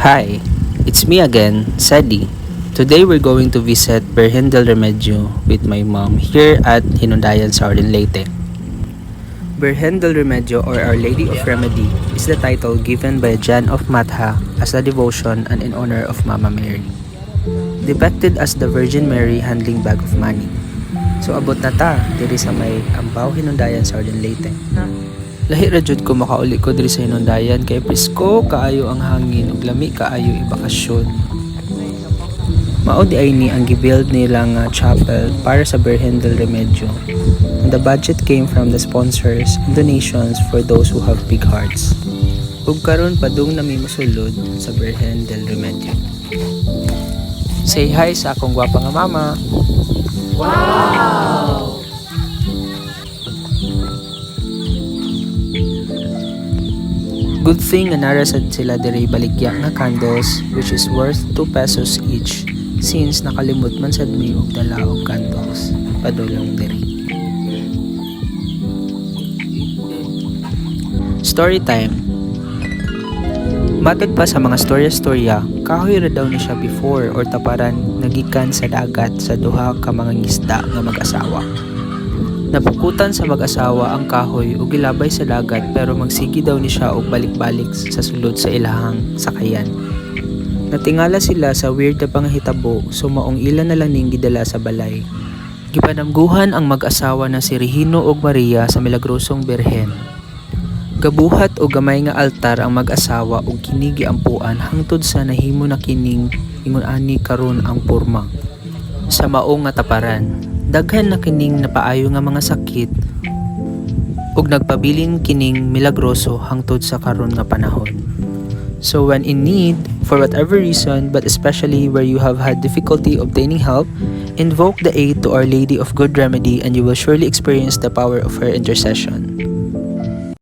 Hi, it's me again, Sadie. Today we're going to visit Berhen del Remedio with my mom here at Hinundayan Sardin Leyte. Berhen del Remedio or Our Lady of Remedy is the title given by Jan of Matha as a devotion and in honor of Mama Mary. Depicted as the Virgin Mary handling bag of money. So abot na ta, diri sa may Ambaw Hinundayan Sardin Leyte. Lahi ra jud ko makauli ko diri sa Hinundayan kay presko kaayo ang hangin ug lami kaayo ibakasyon. Mao di ay ni ang gibuild nila nga chapel para sa Berhen del Remedio. And the budget came from the sponsors and donations for those who have big hearts. Ug karon padung nami mosulod sa Berhen del Remedio. Say hi sa akong gwapa nga mama. Good thing nga narasad sila diri baligya nga candles which is worth 2 pesos each since nakalimot man sad may og dala og candles padulong diri. Story time. Matod pa sa mga storya-storya, kahoy ra daw ni siya before or taparan nagikan sa dagat sa duha ka mga ngisda nga mag-asawa. Napukutan sa mag-asawa ang kahoy ug gilabay sa dagat pero magsigi daw ni siya og balik-balik sa sulod sa ilahang sakayan. Natingala sila sa weird na panghitabo so maong ilan na lang gidala sa balay. Gipanamguhan ang mag-asawa na si Regino ug Maria sa milagrosong berhen. Gabuhat o gamay nga altar ang mag-asawa ug kini giampuan hangtod sa nahimo na kining ingon ani karon ang porma. Sa maong nga taparan, daghan na kining napaayo nga mga sakit ug nagpabilin kining milagroso hangtod sa karon nga panahon. So when in need, for whatever reason, but especially where you have had difficulty obtaining help, invoke the aid to Our Lady of Good Remedy and you will surely experience the power of her intercession.